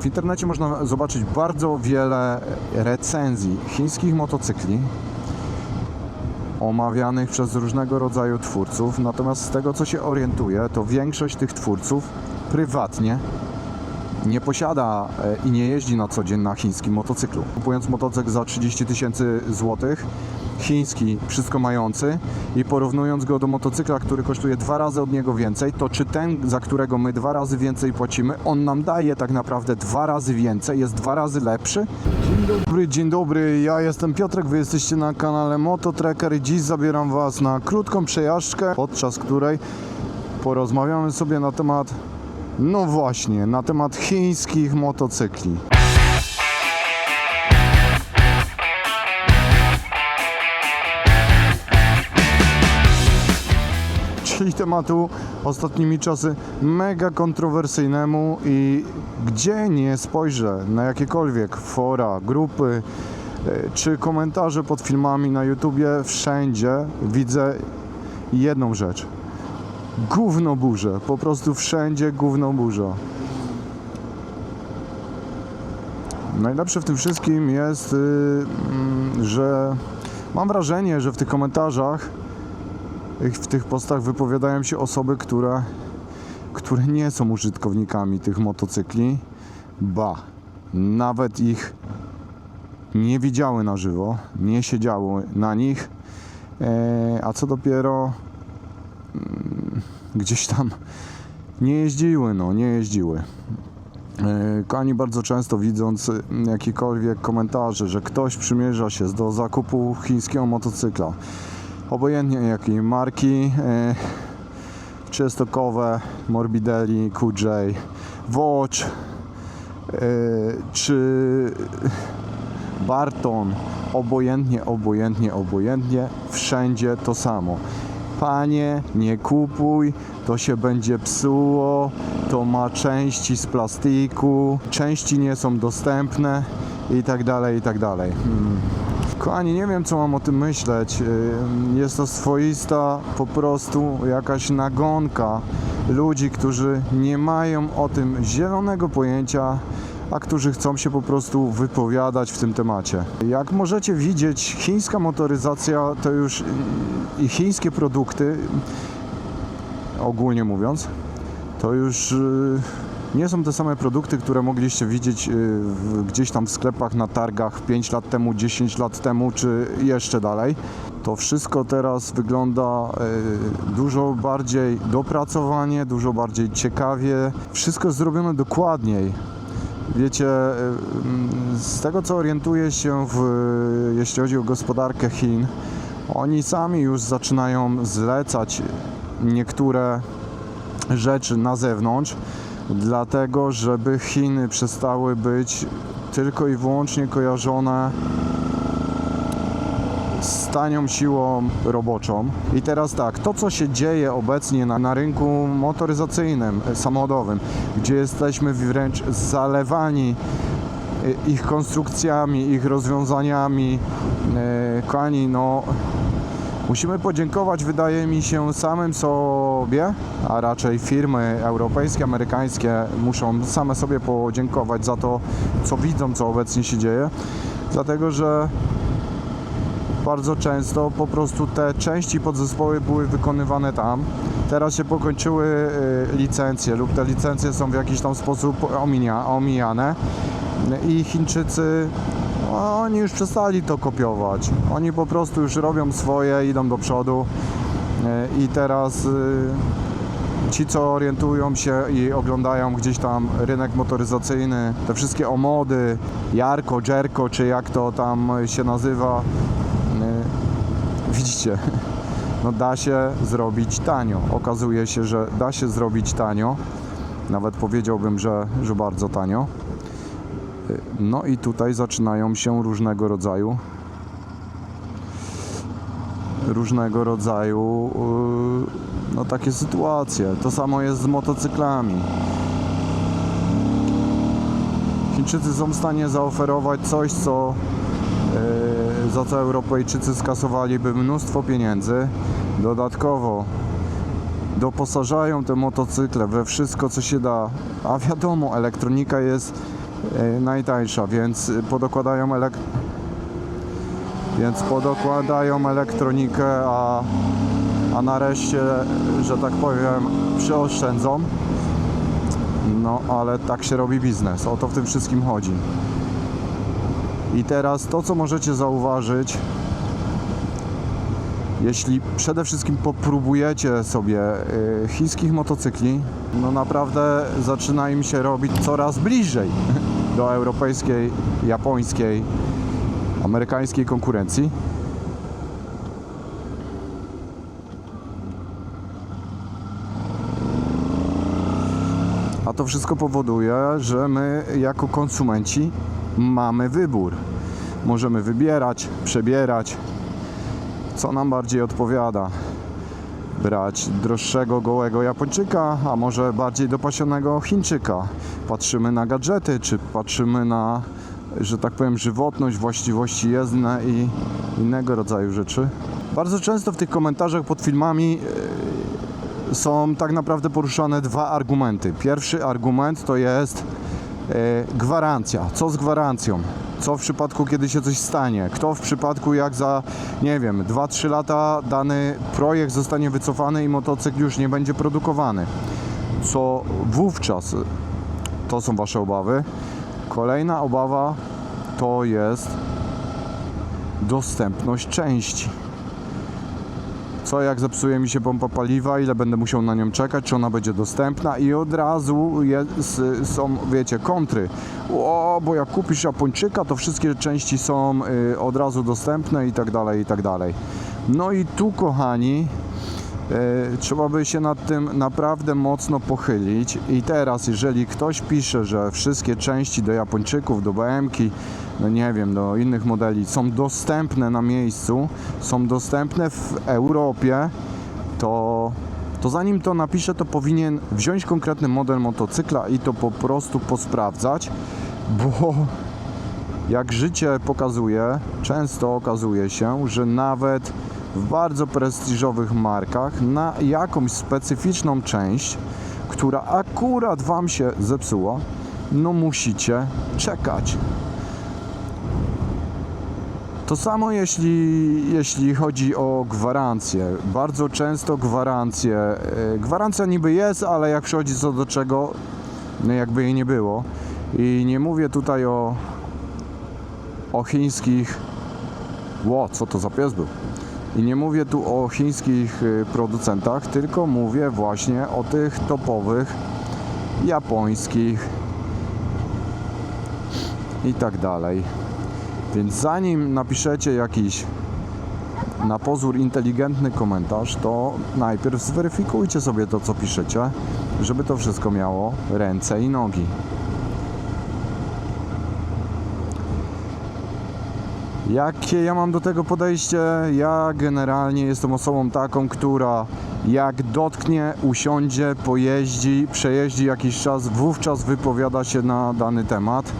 W internecie można zobaczyć bardzo wiele recenzji chińskich motocykli omawianych przez różnego rodzaju twórców. Natomiast z tego co się orientuję, to większość tych twórców prywatnie nie posiada e, i nie jeździ na co dzień na chińskim motocyklu. Kupując motocykl za 30 tysięcy złotych, chiński, wszystko mający i porównując go do motocykla, który kosztuje dwa razy od niego więcej, to czy ten, za którego my dwa razy więcej płacimy, on nam daje tak naprawdę dwa razy więcej, jest dwa razy lepszy? Dzień dobry, dzień dobry, ja jestem Piotrek, wy jesteście na kanale Mototracker i dziś zabieram was na krótką przejażdżkę, podczas której porozmawiamy sobie na temat no właśnie, na temat chińskich motocykli. Czyli tematu ostatnimi czasy mega kontrowersyjnemu i gdzie nie spojrzę na jakiekolwiek fora, grupy e, czy komentarze pod filmami na YouTubie, wszędzie widzę jedną rzecz gówno burze. Po prostu wszędzie gówno burza. Najlepsze w tym wszystkim jest, y, mm, że mam wrażenie, że w tych komentarzach, w tych postach wypowiadają się osoby, które, które nie są użytkownikami tych motocykli. Ba, nawet ich nie widziały na żywo, nie siedziały na nich, e, a co dopiero gdzieś tam nie jeździły, no, nie jeździły. E, Kochani, bardzo często widząc e, jakiekolwiek komentarze, że ktoś przymierza się do zakupu chińskiego motocykla, obojętnie jakiej marki, e, czy jest to Kowe, Morbidelli, QJ, Watch, e, czy Barton, obojętnie, obojętnie, obojętnie, wszędzie to samo. Panie, nie kupuj, to się będzie psuło, to ma części z plastiku, części nie są dostępne i tak dalej, i tak dalej. Kochani, nie wiem co mam o tym myśleć. Ym, Jest to swoista po prostu jakaś nagonka ludzi, którzy nie mają o tym zielonego pojęcia, a którzy chcą się po prostu wypowiadać w tym temacie. Jak możecie widzieć, chińska motoryzacja to już i chińskie produkty, ogólnie mówiąc, to już y, nie są te same produkty, które mogliście widzieć y, gdzieś tam w sklepach na targach 5 lat temu, 10 lat temu, czy jeszcze dalej. To wszystko teraz wygląda y, dużo bardziej dopracowanie, dużo bardziej ciekawie. Wszystko jest zrobione dokładniej. Wiecie, y, z tego co orientuję się, w, jeśli chodzi o gospodarkę Chin, oni sami już zaczynają zlecać niektóre rzeczy na zewnątrz, dlatego żeby Chiny przestały być tylko i wyłącznie kojarzone z tanią siłą roboczą. I teraz tak, to co się dzieje obecnie na, na rynku motoryzacyjnym, e, samochodowym, gdzie jesteśmy wręcz zalewani e, ich konstrukcjami, ich rozwiązaniami, e, kochani, no Musimy podziękować, wydaje mi się, samym sobie, a raczej firmy europejskie, amerykańskie muszą same sobie podziękować za to, co widzą, co obecnie się dzieje, dlatego że bardzo często po prostu te części podzespoły były wykonywane tam. Teraz się pokończyły y, licencje lub te licencje są w jakiś tam sposób omijane i Chińczycy no, oni już przestali to kopiować. Oni po prostu już robią swoje, idą do przodu i teraz y, ci, co orientują się i oglądają gdzieś tam rynek motoryzacyjny, te wszystkie omody, Jarko, Jerko, czy jak to tam się nazywa, y, widzicie, no da się zrobić tanio. Okazuje się, że da się zrobić tanio. Nawet powiedziałbym, że, że bardzo tanio. Y, No i tutaj zaczynają się różnego rodzaju różnego rodzaju yy, no takie sytuacje. To samo jest z motocyklami. Chińczycy są w stanie zaoferować coś, co yy, za co Europejczycy skasowaliby mnóstwo pieniędzy. Dodatkowo doposażają te motocykle we wszystko, co się da. A wiadomo, elektronika jest e, najtańsza, więc y, podokładają elek- więc podokładają elektronikę, a, a nareszcie, że tak powiem, przyoszczędzą. No, ale tak się robi biznes. O to w tym wszystkim chodzi. I teraz to, co możecie zauważyć, jeśli przede wszystkim popróbujecie sobie y, chińskich motocykli, no naprawdę zaczyna im się robić coraz bliżej do europejskiej, japońskiej, amerykańskiej konkurencji. A to wszystko powoduje, że my jako konsumenci mamy wybór. Możemy wybierać, przebierać, co nam bardziej odpowiada. Brać droższego gołego Japończyka, a może bardziej dopasionego Chińczyka. Patrzymy na gadżety, czy patrzymy na, że tak powiem, żywotność, właściwości jezdne i innego rodzaju rzeczy. Bardzo często w tych komentarzach pod filmami e, są tak naprawdę poruszane dwa argumenty. Pierwszy argument to jest e, gwarancja. Co z gwarancją? Co w przypadku, kiedy się coś stanie? Kto w przypadku, jak za, nie wiem, 2-3 lata dany projekt zostanie wycofany i motocykl już nie będzie produkowany? Co wówczas? To są Wasze obawy. Kolejna obawa to jest dostępność części. Co jak zepsuje mi się pompa paliwa, ile będę musiał na nią czekać, czy ona będzie dostępna i od razu jest, są, wiecie, kontry. O, bo jak kupisz Japończyka, to wszystkie części są y, od razu dostępne i tak dalej, i tak dalej. No i tu, kochani, trzeba by się nad tym naprawdę mocno pochylić. I teraz, jeżeli ktoś pisze, że wszystkie części do Japończyków, do BM-ki, no nie wiem, do innych modeli są dostępne na miejscu, są dostępne w Europie, to, to zanim to napisze, to powinien wziąć konkretny model motocykla i to po prostu posprawdzać, bo jak życie pokazuje, często okazuje się, że nawet w bardzo prestiżowych markach na jakąś specyficzną część, która akurat Wam się zepsuła, no musicie czekać. To samo jeśli, jeśli chodzi o gwarancję. Bardzo często gwarancje. e, Gwarancja niby jest, ale jak przychodzi co do czego, no jakby jej nie było. I nie mówię tutaj o, o chińskich. Ło, co to za pies był? I nie mówię tu o chińskich y, producentach, tylko mówię właśnie o tych topowych japońskich i tak dalej. Więc zanim napiszecie jakiś na pozór inteligentny komentarz, to najpierw zweryfikujcie sobie to, co piszecie, żeby to wszystko miało ręce i nogi. Jakie ja mam do tego podejście? Ja generalnie jestem osobą taką, która jak dotknie, usiądzie, pojeździ, przejeździ jakiś czas, wówczas wypowiada się na dany temat.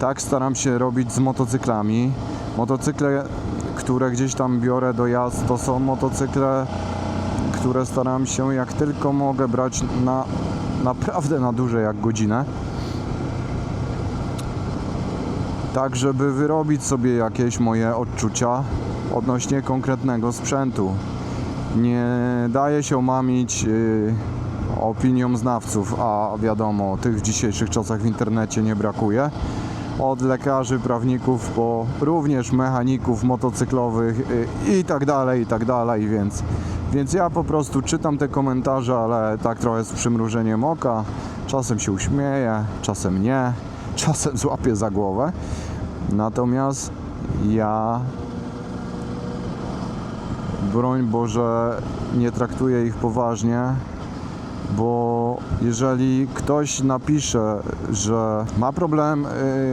Tak staram się robić z motocyklami. Motocykle, które gdzieś tam biorę do jazd, to są motocykle, które staram się jak tylko mogę brać na naprawdę na duże jak godzinę. Tak, żeby wyrobić sobie jakieś moje odczucia odnośnie konkretnego sprzętu. Nie daje się omamić yy, opinią znawców, a wiadomo, tych w dzisiejszych czasach w internecie nie brakuje. Od lekarzy, prawników, po również mechaników motocyklowych y, i tak dalej, i tak dalej, więc, więc ja po prostu czytam te komentarze, ale tak trochę z przymrużeniem oka, czasem się uśmieję, czasem nie, czasem złapię za głowę, natomiast ja broń Boże nie traktuję ich poważnie, bo jeżeli ktoś napisze, że ma problem,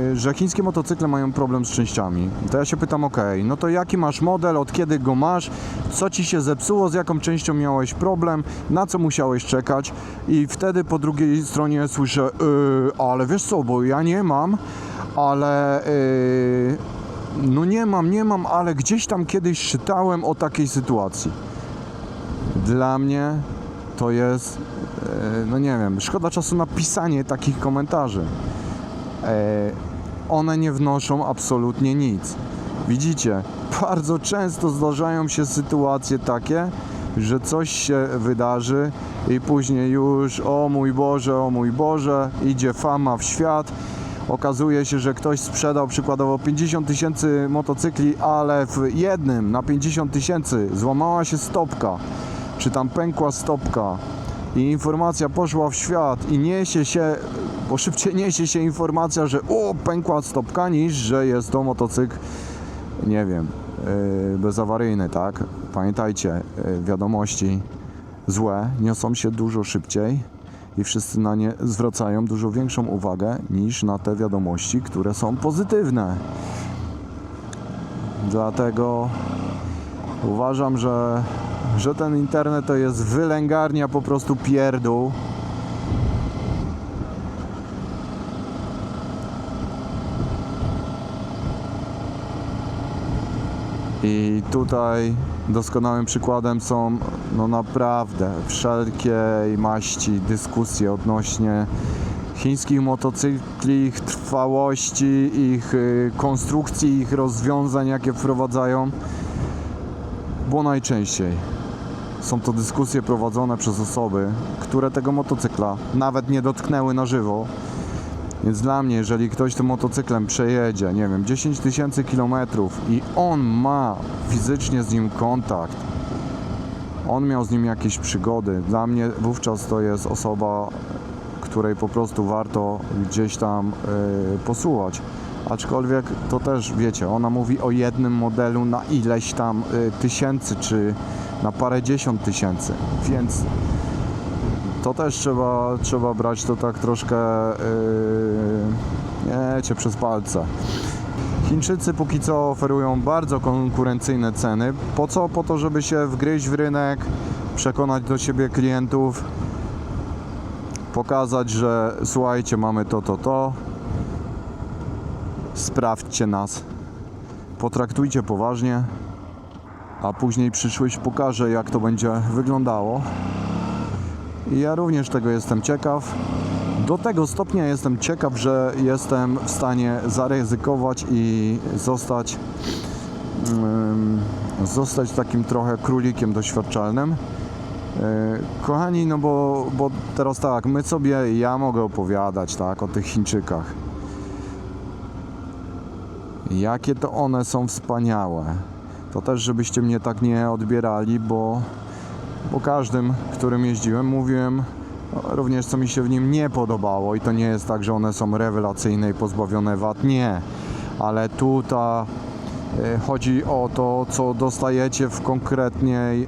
yy, że chińskie motocykle mają problem z częściami, to ja się pytam, ok, no to jaki masz model, od kiedy go masz, co ci się zepsuło, z jaką częścią miałeś problem, na co musiałeś czekać i wtedy po drugiej stronie słyszę, yy, ale wiesz co, bo ja nie mam, ale yy, no nie mam, nie mam, ale gdzieś tam kiedyś czytałem o takiej sytuacji. Dla mnie to jest, no nie wiem, szkoda czasu na pisanie takich komentarzy. e, one nie wnoszą absolutnie nic. Widzicie, bardzo często zdarzają się sytuacje takie, że coś się wydarzy i później już o mój Boże, o mój Boże, idzie fama w świat. Okazuje się, że ktoś sprzedał przykładowo 50 tysięcy motocykli, ale w jednym na 50 tysięcy złamała się stopka, czy tam pękła stopka i informacja poszła w świat i niesie się, bo szybciej niesie się informacja, że o, pękła stopka, niż że jest to motocykl, nie wiem, yy, bezawaryjny, tak? Pamiętajcie, yy, wiadomości złe niosą się dużo szybciej i wszyscy na nie zwracają dużo większą uwagę niż na te wiadomości, które są pozytywne. Dlatego uważam, że, że ten internet to jest wylęgarnia po prostu pierdół. I tutaj doskonałym przykładem są no naprawdę wszelkiej maści dyskusje odnośnie chińskich motocykli, ich trwałości, ich y, konstrukcji, ich rozwiązań, jakie wprowadzają. Bo najczęściej są to dyskusje prowadzone przez osoby, które tego motocykla nawet nie dotknęły na żywo. Więc dla mnie, jeżeli ktoś tym motocyklem przejedzie, nie wiem, 10 tysięcy kilometrów i on ma fizycznie z nim kontakt, on miał z nim jakieś przygody, dla mnie wówczas to jest osoba, której po prostu warto gdzieś tam yy, posłuchać. Aczkolwiek to też wiecie, ona mówi o jednym modelu na ileś tam y, tysięcy, czy na parę dziesiąt tysięcy, więc to też trzeba, trzeba brać to tak troszkę yy, wiecie, przez palce. Chińczycy póki co oferują bardzo konkurencyjne ceny. Po co? Po to, żeby się wgryźć w rynek, przekonać do siebie klientów, pokazać, że słuchajcie, mamy to, to, to. Sprawdźcie nas. Potraktujcie poważnie, a później przyszłość pokaże, jak to będzie wyglądało. I ja również tego jestem ciekaw. Do tego stopnia jestem ciekaw, że jestem w stanie zaryzykować i zostać, ym, zostać takim trochę królikiem doświadczalnym. Yy, Kochani, no bo, bo teraz tak, my sobie, ja mogę opowiadać tak o tych Chińczykach. Jakie to one są wspaniałe. To też, żebyście mnie tak nie odbierali, bo po każdym, którym jeździłem, mówiłem również, co mi się w nim nie podobało. I to nie jest tak, że one są rewelacyjne i pozbawione wad. Nie. Ale tutaj e, chodzi o to, co dostajecie w konkretnej, e,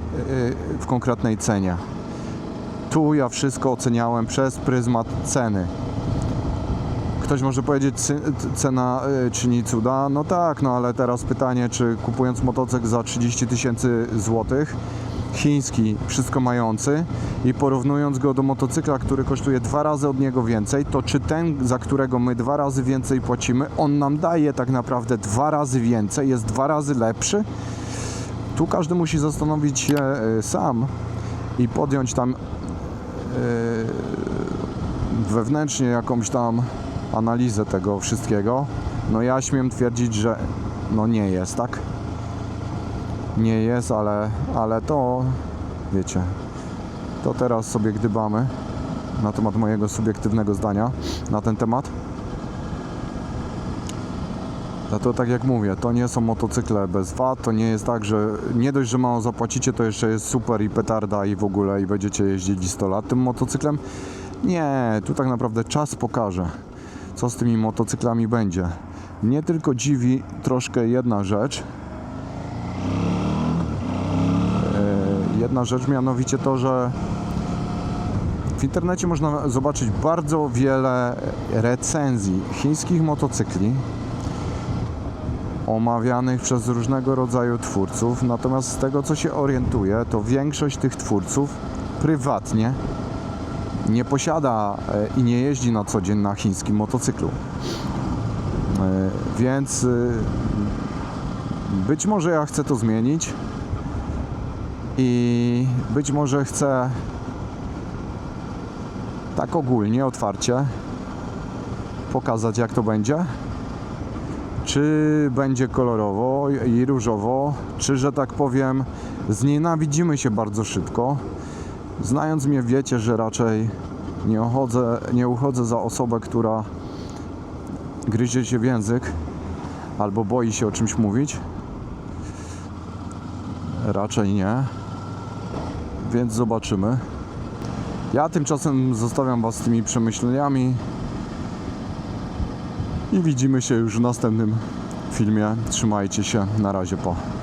w konkretnej cenie. Tu ja wszystko oceniałem przez pryzmat ceny. Ktoś może powiedzieć, cena y, czyni cuda. No tak, no ale teraz pytanie, czy kupując motocykl za 30 tysięcy złotych, chiński, wszystko mający i porównując go do motocykla, który kosztuje dwa razy od niego więcej, to czy ten, za którego my dwa razy więcej płacimy, on nam daje tak naprawdę dwa razy więcej, jest dwa razy lepszy? Tu każdy musi zastanowić się y, sam i podjąć tam y, wewnętrznie jakąś tam analizę tego wszystkiego, no ja śmiem twierdzić, że no nie jest, tak? Nie jest, ale, ale to wiecie, to teraz sobie gdybamy na temat mojego subiektywnego zdania na ten temat. No to tak jak mówię, to nie są motocykle bez wad, to nie jest tak, że nie dość, że mało zapłacicie, to jeszcze jest super i petarda i w ogóle i będziecie jeździli 100 lat tym motocyklem. Nie, tu tak naprawdę czas pokaże, co z tymi motocyklami będzie. Mnie tylko dziwi troszkę jedna rzecz. E, Jedna rzecz, mianowicie to, że w internecie można zobaczyć bardzo wiele recenzji chińskich motocykli omawianych przez różnego rodzaju twórców. Natomiast z tego co się orientuję, to większość tych twórców prywatnie nie posiada e, i nie jeździ na co dzień na chińskim motocyklu. E, Więc y, być może ja chcę to zmienić i być może chcę tak ogólnie, otwarcie pokazać jak to będzie. Czy będzie kolorowo i różowo, czy że tak powiem, znienawidzimy się bardzo szybko. Znając mnie, wiecie, że raczej nie, uchodzę, nie uchodzę za osobę, która gryzie się w język albo boi się o czymś mówić. Raczej nie. Więc zobaczymy. Ja tymczasem zostawiam Was z tymi przemyśleniami i widzimy się już w następnym filmie. Trzymajcie się. Na razie, po.